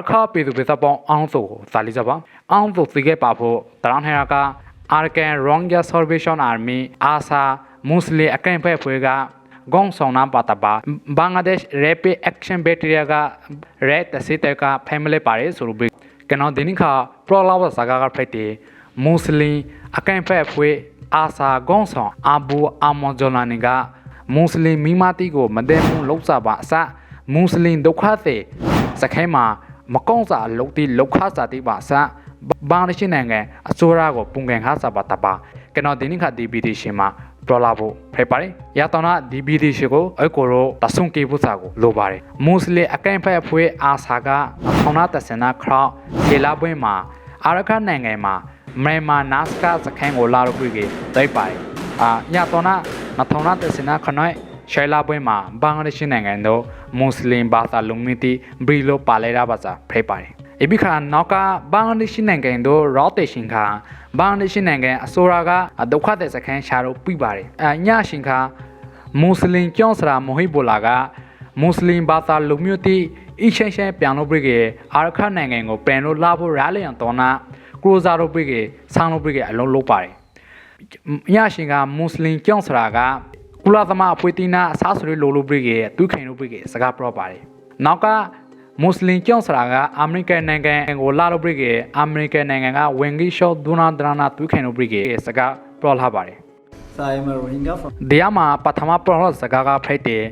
အခါပေသူပေသပေါင်းအောင်စုကိုစာလီစပါအောင်စုစီခဲ့ပါဖို့တရန်ဟရာက Arkan Rohingya Salvation Army ASA မွတ်စလင်အကန့်ဖက်ဖွဲ့ကဂုံဆောင်နာပါတပါဘင်္ဂလားဒေ့ရှ် Rapid Action Battalion က Red တစစ်တက Family ပါတယ်ဆိုလို့ကနော်ဒီနိခါပရလာဝစကားကဖက်တီမွတ်စလင်အကန့်ဖက်ဖွဲ့အာစာဂုံဆောင်အဘူအ မွန်ဂျိုလာနီကမွတ်စလင်မိမတိကိုမတဲမှုလောက်စားပါအစမွတ်စလင်ဒုက္ခသည်စခိုင်းမှာမကောင်းစာလုတ်တိလောက်ခစာတိပါအစဘင်္ဂလားဒေ့ရှ်နိုင်ငံအစိုးရကိုပုံကန်ခါစာပါတပါကနော်ဒီနိခါ DBD ရှင်မှာပရလာဖို့ဖိပါတယ်ရတော့နာ DBD ရှင်ကိုအကိုရောတဆုံကေဖို့စာကိုလိုပါတယ်မွတ်စလင်အကန့်ဖက်ဖွဲ့အာစာကထောင်နာတဆနာခရော့ခြေလာပွင့်မှာအာရခနိုင်ငံမှာမြန်မာနာစကာစခန်းကိုလာတော့ပြီကေတိုက်ပါတယ်အာညတော့နာနထောင်နာတဆနာခနိုက် ရှယ်လာပွင့်မှာဘင်္ဂလားဒေ့ရှ်နိုင်ငံတို့မွတ်စလင်ဘာသာလုံမီတီဘရီလိုပါလဲတာပါစာဖိပါတယ်အဘိခါနောက်ကဘင်္ဂလားဒေ့ရှ်နိုင်ငံတို့ရော့တေရှင်ခါဘင်္ဂလားဒေ့ရှ်နိုင်ငံအစိုးရကဒုက္ခသည်စခန်းရှာတော့ပြပါတယ်အညရှင်ခါမွတ်စလင်ကျောင်းစရာမဟိဘူလာကမွတ်စလင်ဘာသာလူမျိုးတိအရှင်းရှင်းပြန်လို့ပြကေအာရခနိုင်ငံကိုပြန်လို့လာဖို့ရလျံတော့နာကရိုဇာတို့ပြကေဆောင်းလို့ပြကေအလုံးလုံးပါတယ်ညရှင်ကမွတ်စလင်ကျောင်းစရာက ကုလသမအဖွေးတိနာအစားဆိုရလိုလိုပြကေသူခိုင်လို့ပြကေစကားပြောပါတယ်နောက်ကမွတ်စလင်ကျောင်းစရာကအမေရိကန်နိုင်ငံကိုလာလို့ပြကေအမေရိကန်နိုင်ငံကဝင်ကြီးရှော့ဒူနာဒရနာသူခိုင်လို့ပြကေစကားပြောလာပါတယ် So I am a Rohingya from တရားမှာပထမပရောစကားကဖိုက်တယ်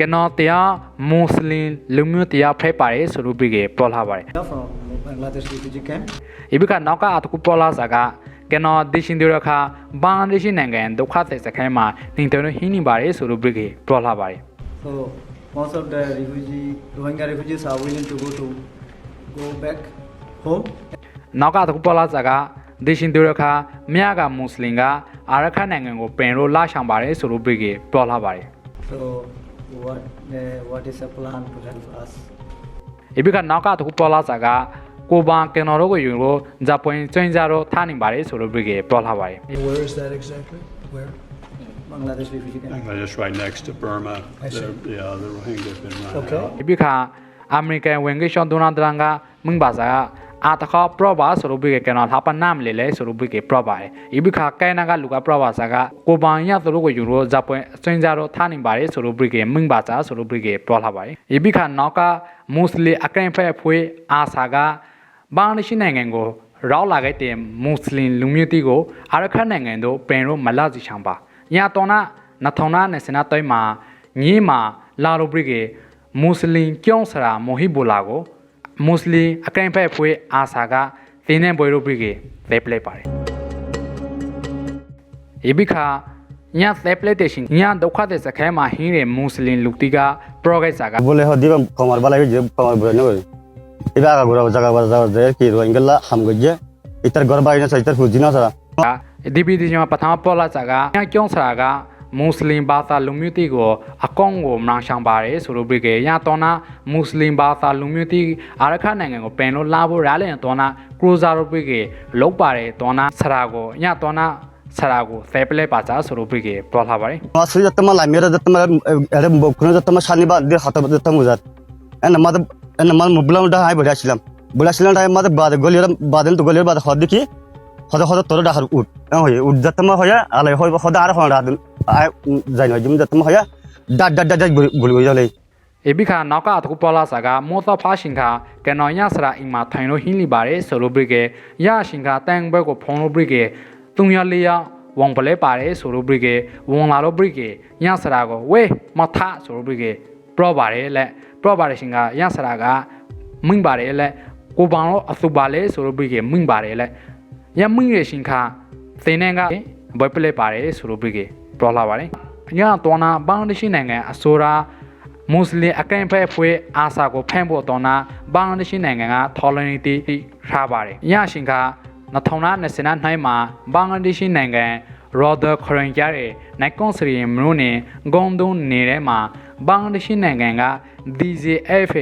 ကနော်တရားမွတ်စလင်လူမျိုးတရားဖိုက်ပါတယ်ဆိုလို့ပြီးကပေါ်လာပါတယ် from Bangladesh refugee camp. ဒီဘကနောက်ကအတကူပေါ်လာစကား ကနော်ဒေရှင်ဒီရခါဘင်္ဂလားဒေ့ရှ်နိုင်ငံဒုက္ခသည်စခန်းမှာနေတယ်လို့ဟင်းနေပါတယ်ဆိုလို့ပြီးကပေါ်လာပါတယ် So most of the refugee Rohingya refugees are willing to go to go back home. နောက်ကတကူပေါ်လာစကားဒေရှင်ဒီရခါမြကမွတ်စလင်ကအာရခနိုင်ငံကိုပင်လို့လာဆောင်ပါတယ်ဆိုလို့ပြီးကပေါ်လာပါတယ် So what uh, what is the plan to help us? ဒီဘကနောက်ကတကူပေါ်လာစကားကိုပန်ကနော်တို့ကိုယူလို့ဂျပန်ကျွ င်းကြတော့ထားနေပါတယ်ဆိုလို့ပြီးကပေါ်လာပါတယ် Where is that exactly? Where? Bangladesh refugee camp. Bangladesh right next to Burma. I see. The- Yeah, the Rohingya have been run Okay. out. ဒီခါအမေရိကန်ဝင်ကြီးရှောင်းဒိုနာလ်ဒရန်ကမင်းပါစာအာတခါပရောပါဆိုလို့ပြီးကကျွန်တော်ဟာပနမ်လေလေဆိုလို့ပြီးကပရောပါတယ်ဒီခါကဲနာကလူကပရောပါစာကကိုပန်ရဆိုလို့ကိုယူရောဂျပန်စင်ကြတော့ထားနေပါတယ်ဆိုလို့ပြီးကမင်းပါစာဆိုလို့ပြီးကပရောလာပါတယ်ဒီခါနောက်ကမွတ်စလင်အကန့်ဖက်ဖွေးအာစာကဘင်္ဂ ဘာင္ရှိနိုင်ငံကိုရောက်လာခဲ့တဲ့မွတ်စလင်လူမျိုးတွေကိုအာရခတ်နိုင်ငံတို့ပြန်ရောမလာစီချောင်ပါညာတော်နာနထောင်နာနဲ့စနာတိုင်းမှာညင်းမှာလာလိုပရိကေမွတ်စလင်ကျောင်းဆရာမိုဟီဘူလာကိုမွတ်စလင်အကန့်ဖက်ဖွဲ့အာစာကသင်တဲ့ဘွေလိုပရိကေလက်ပလက်ပါတယ်ဒီဘခညာသက်ပလက်တေရှင်ညာဒုက္ခတဲ့စခဲမှာဟင်းတဲ့မွတ်စလင်လူတီကပရောဂက်စာကဘိုလေဟောဒီဘခမာဘလာကြီးဘခမာဘလာနော် इबागा गोरा जगा गोरा जगा दे कि रो इंगला हम गजे इतर गरबा इन सइतर फुजिना सरा ဒီဗီဒီယိုမှာပထမပေါ်လာစားကညာကျောင်းစရာကမွတ်စလင်ဘာသာလူမျိုးတိကိုအကောင့်ကိုမနှောင်ဆောင်ပါတယ်ဆိုလိုပြီးကရတော်နာမွတ်စလင်ဘာသာလူမျိုးတိအာရခနိုင်ငံကိုပင်လို့လာဖို့ရလည်းတော်နာကရိုဇာတို့ပြီးကလောက်ပါတယ်တော်နာစရာကိုညတော်နာစရာကိုသေပလဲပါစားဆိုလိုပြီးကပေါ်လာပါတယ်မဆွေတမလာမြေရတမရဘခုနတမရှာနေပါဒီဟာတမဇတ်အဲ့နမတ် আমার মোবাইল ডাহাই বড়া ছিলাম বড়া ছিলাম ডাহাই মাতে বাদে গলিয়ার বাদে তো গলিয়ার বাদে হদ দেখি সদা সদা তলে ডাহার উঠ হয়ে উঠ যাতমা হয়া আলে হয় সদা আর হন রাত যাই নয় যেমন যাতমা হয়া ডাট ডাট ডাট ডাট বলি গই যালে এবি খা নকা আতকু পলা সাগা মোতা ফা সিংখা কে নয়া সরা ইমা থাইনো হিনলি বারে সলো ব্রিগে ইয়া সিংখা ট্যাং বয় কো ফোন ব্রিগে তুমিয়া লিয়া wong pale pare soro brige wong la lo brige nya sara go we ma tha soro brige pro pare le ဖုံးလို့ပြီးကတုံရလေးရဝံပလဲပါတယ်ဆိုလို့ပြီးကဝန်လာလို့ပြီးကညစရာကိုဝေးမထဆိုလို့ပြီးကပရောပါတယ်လက်ပရောပါတယ်ရှင်ကညစရာကမင်းပါတယ်လက်ကိုပန်လို့အသုပါလဲဆိုလို့ပြီးကမင်းပါတယ်လက်ရမင်းရရှင်ခါသင်နေကဘွယ်ပလဲပါတယ်ဆိုလို့ပြီးကပရောလာပါတယ်ညတော့နာဘင်္ဂလားဒေ့ရှ်နိုင်ငံအစိုးရမွတ်စလင်အကန့်ဖက်ဖွဲ့အာစာကိုဖန့်ဖို့တော့နာဘင်္ဂလားဒေ့ရှ်နိုင်ငံကထော်လနီတီထားပါတယ်။ညရှင်က2020နိုင်မှာဘင်္ဂလားဒေ့ရှ်နိုင်ငံရော်ဒါခရင်ကြတဲ့နိုင်ကွန်စရီမရုနေဂုံဒုံနေတဲ့မှာ ဘင်္ဂလားဒေ့ရှ်နိုင်ငံက DJF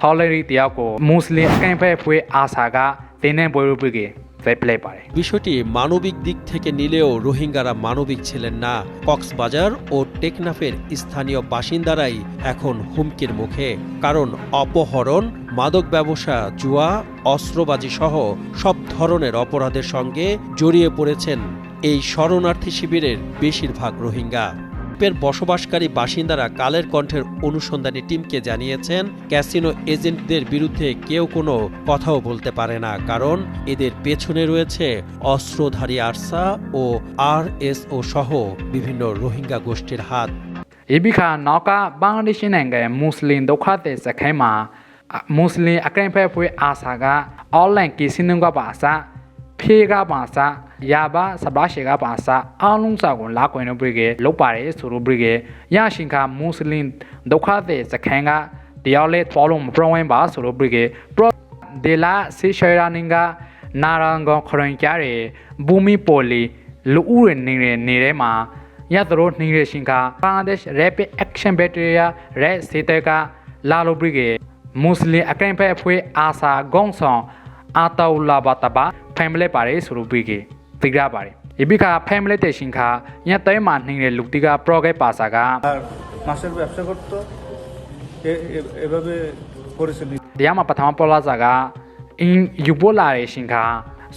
ထော်လနီတယောက်ကိုမွတ်စလင်အကန့်ဖက်ဖွဲ့အာစာကတင်းနေပွဲလို့ပြကေ ဖိပလက်ပါတယ် বিষয়টি মানবিক দিক থেকে নিলেও রোহিঙ্গারা মানবিক ছিলেন না কক্সবাজার ও টেকনাফের স্থানীয় বাসিন্দারাই এখন হুমকির মুখে কারণ অপহরণ মাদক ব্যবসা জুয়া অস্ত্রবাজি সহ সব ধরনের অপরাধের সঙ্গে জড়িয়ে পড়েছেন এই শরণার্থী শিবিরের বেশিরভাগ রোহিঙ্গা দ্বীপের বসবাসকারী বাসিন্দারা কালের কণ্ঠের অনুসন্ধানী টিমকে জানিয়েছেন, ক্যাসিনো এজেন্টদের বিরুদ্ধে কেউ কোনো কথাও বলতে পারে না, কারণ এদের পেছনে রয়েছে অস্ত্রধারী আরসা ও আর এস ও সহ বিভিন্ন রোহিঙ্গা গোষ্ঠীর হাত। এবিখা নকা বাংলাদেশি নেঙ্গে মুসলিম দোখাতে সেখেমা মুসলিম আকাইফে আসাগা, অনলাইন কিসিনুঙ্গা বাসা। ငံမွတ်စလင်ဒုက္ခသည်စခန်းမှာမွတ်စလင်အကရင်ဖက်ဖွေးအာဆာကအွန်လိုင်းကီစင်းနကပါစာဖေးကပါစာယာဘာစပရာရှေကပါစာအားလုံးစာကိုလာကွင်လို့ပြည်ကလောက်ပါတယ်ဆိုလို့ပြည်ကရရှင်ကမွတ်စလင်ဒုက္ခသည်စခန်းကတယောက်လေးပေါ်လုံးမပရဝင်းပါဆိုလို့ပြည်ကပရဒေလာစီရှယ်ရာနင်ကနာရန်ကောခရင်ကြရဲဘူမီပိုလီလူဦးရနေနေတဲ့မှာရသလိုနှင်းရရှင်ကဘင်္ဂလားဒေ့ရှ် Rapid Action Battalion Red စေတကလာလိုဘရီဂေမွတ်စလင်အကရင်ဖက်ဖွေးအာစာဂုံဆောင် Ataulla বাতাবা ফ্যামিলি পারে সুরুবিগে তিগরা পারে এবিকা ফ্যামিলি তেসিংখা ইয়া তাই মানহিংরে লুকদিগা প্রগে পাসাগা মাছের ব্যবসা করতো এভাবে করেছিল দিয়া মা পাথামা পলা জাগা ইন ইউবোলা রে সিংখা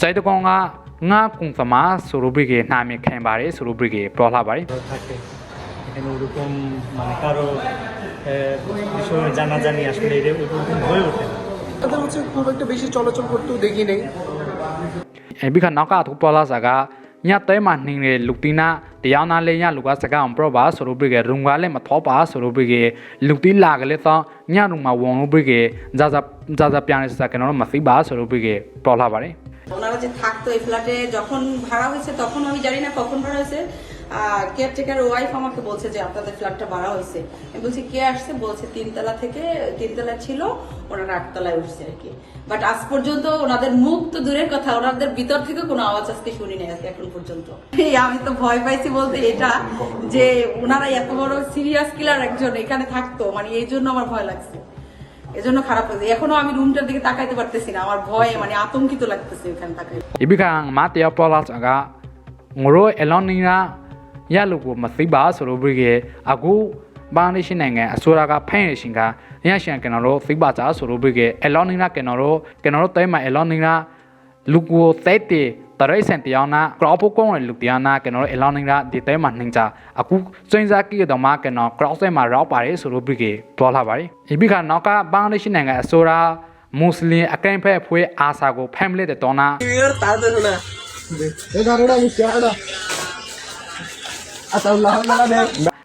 সাইদ গঙ্গা ngা কুংসামা সুরুবিগে নামে খেমবারে সুরুবিগে প্রহলা বাড়ি থাকে এখানে ওরকম মানে কারও বিষয়ে জানাজানি আসলে ওরকম হয়ে ওঠে না তাদের হচ্ছে খুব একটা বেশি চলাচল করতেও দেখি নেই အဲပြီးခါနောက်ကသူပေါ်လာစားကညတဲမှာနှင်းရလူတီနာတရားနာလေးညလူကစကားအောင်ပရောပါဆိုလို့ပြီးကရုံကလည်းမထောပါဆိုလို့ပြီးကလူတီလာကလေးတော့ညရုံမှာဝုံလို့ပြီးကဇာဇာဇာဇာပြန်နေစကတော့မသိပါဆိုလို့ပြီးကပေါ်လာပါတယ် ওনারা যে থাকতো এই ফ্ল্যাটে যখন ভাড়া হয়েছে, তখন আমি জানি না কখন ভাড়া হয়েছে। কেয়ারটেকার ওয়াইফ আমাকে বলছে যে, আপনাদের ফ্ল্যাটটা ভাড়া হয়েছে। আমি বলছি, কে আসছে? বলছে, তিনতলা থেকে, তিনতলা ছিল, ওনারা আটতলায় উঠছে আর কি। বাট আজ পর্যন্ত ওনাদের মুখ তো দূরের কথা, ওনাদের ভিতর থেকে কোনো আওয়াজ আজকে শুনি নাই, আজকে এখন পর্যন্ত। আমি তো ভয় পাইছি বলতে এটা, যে ওনারা এত বড় সিরিয়াস কিলার একজন এখানে থাকতো মানে এই জন্য আমার ভয় লাগছে। এজন্য খারাপ হয়ে যায় এখনো আমি রুমটার দিকে তাকাইতে পারতেছি না আমার ভয়ে মানে আতঙ্কিত লাগতেছে ওখানে তাকাই ইবিকাং মা তেয়া পলাস আগা ngoro elonina ya lu ko ma sai ba so lo bri ge aku ba ni shin nai ngai asura ga phain ni shin ga ya shin kan ro sai ba cha so lo bri ge elonina kan ro kan ro tai ma elonina lu ko sai te ပါကြဆိုလို့ပြီးကအလွန်နီနာကနော်ကနော်တဲမှာအလွန်နီနာလူကိုတဲတဲ့တရိတ်စန်တရားနာကရောပကုန်းရလူတရားနာကနော်အလွန်နီနာဒီတဲမှာနှင်းကြအခုစွင်းစားကြည့်တော့မှကနော်ကရောစဲမှာရောက်ပါတယ်ဆိုလို့ပြီးကပေါ်လာပါတယ်ဒီပြီးခါနောက်ကဘာနေရှင်နိုင်ငံအစိုးရမွတ်စလင်အကန့်ဖက်ဖွေးအာစာကိုဖမ်လက်တဲ့တော်နာ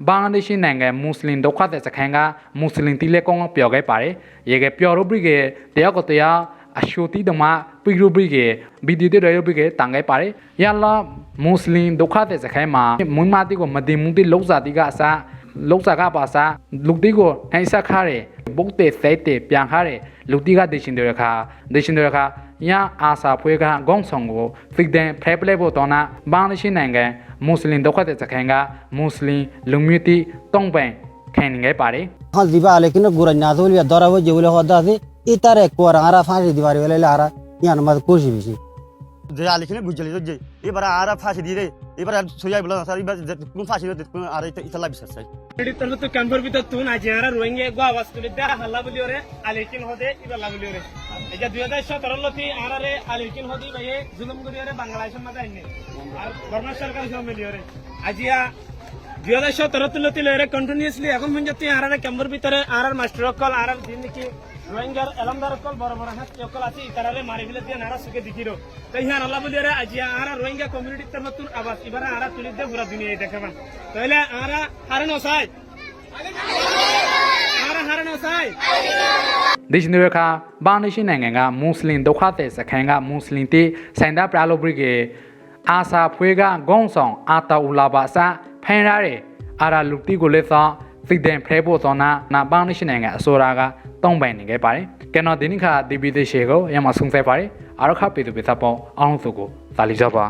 ဘင်္ဂလားဒေ့ရှ်နိုင်ငံမွတ်စလင်ဒုက္ခသည်စခန်းကမွတ်စလင်တီလက်ကောင်းပျော်ခဲ့ပါတယ်။ရေကပျော်ရုပ်ပြီးကတယောက်ကတယောက် အရှိုတိဒမပိရုပိကေဘီဒီတေရယပိကေတန်ငယ်ပါရယလာမွတ်စလင်ဒုက္ခတဲ့စခိုင်းမှာမွန်းမတိကိုမတင်မှုတိလောက်စားတိကအစလောက်စားကပါစားလူတိကိုအိုင်စခါရဘုတ်တဲ့သဲတဲ့ပြန်ခါရလူတိကဒေရှင်တဲ့ခါဒေရှင်တဲ့ခါယအာစာဖွဲကဂုံဆောင်ကိုဖိဒန်ဖရဲပလေဘောတော်နာဘန်ရှိနိုင်ငံမွတ်စလင်ဒုက္ခတဲ့စခိုင်းကမွတ်စလင်လူမျိုးတိတောင်းပန်ခံငယ်ပါတယ်ဟာဒီပါလေကိနဂူရနာဇိုလီဒါရဝဂျေဝလဟောဒါဒီ ইতারে কোয়ার আরা ফাঁসি দিবার বেলে আরা ইয়ান মাঝে করছি বেশি। যে আলিখানে বুঝলি যে এবার আর ফাঁসি দিয়ে এবার সোজা বলে স্যার এবার কোন ফাঁসি কোন আর ইতালা বিশ্বাস চাই। তবে তো ক্যাম্পের ভিতর তুই না যে আর রোহিঙ্গা গো আওয়াজ তুলি দে হাল্লা বলি ওরে আলিকিন হদে ওরে। এই যে দুই হাজার সতেরো লতি আনারে আলিকিন হদি ভাই জুলুম করি ওরে বাংলাদেশের মাঝে আইনে। আর বর্মা সরকার সব মিলি ওরে। আজিয়া দুই হাজার সতেরো তুলতি কন্টিনিউসলি এখন পর্যন্ত আনারে ক্যাম্পের ভিতরে আর মাস্টার কল আর দিন দেখি রোহিঙ্গার এলামদার কল বড় বড় হাত কল আছে তারারে মারি ফেলে দিয়ে নারা সুখে দিকিরো তো ইহান আল্লাহ বলি ওরে আজিয়া আর রোহিঙ্গা কমিউনিটির তরফ তুর আবাস এবারে আরা তুলি দে পুরা দুনিয়া দেখাবান তাহলে আরা হারানো চাই আরা হারানো চাই ဒေရှင်တွေခါဘင်္ဂလားဒေ့ရှ်နိုင်ငံကမွတ်စလင်ဒုက္ခသည်စခန်းကမွတ်စလင်တီစန်ဒါပရာလိုဘရီကအာစာဖွေးကဂုံဆောင်အာတာဦးလာပါစာဖန်ရတဲ့အာရာလူတီကိုလည်းသောဖိတ်တဲ့ဖရဲဖို့သောနာနာဘင်္ဂလားဒေ့ရှ်နိုင်ငံအစိုးရက တုံးပိုင်နေခဲ့ပါတယ်ကဲနော်ဒီနေ့ခါဒီဗီဒီယိုကိုရမဆုံဆက်ပါတယ်အားရခပေသူပိသပေါအောင်စုကိုသာလီကြပါ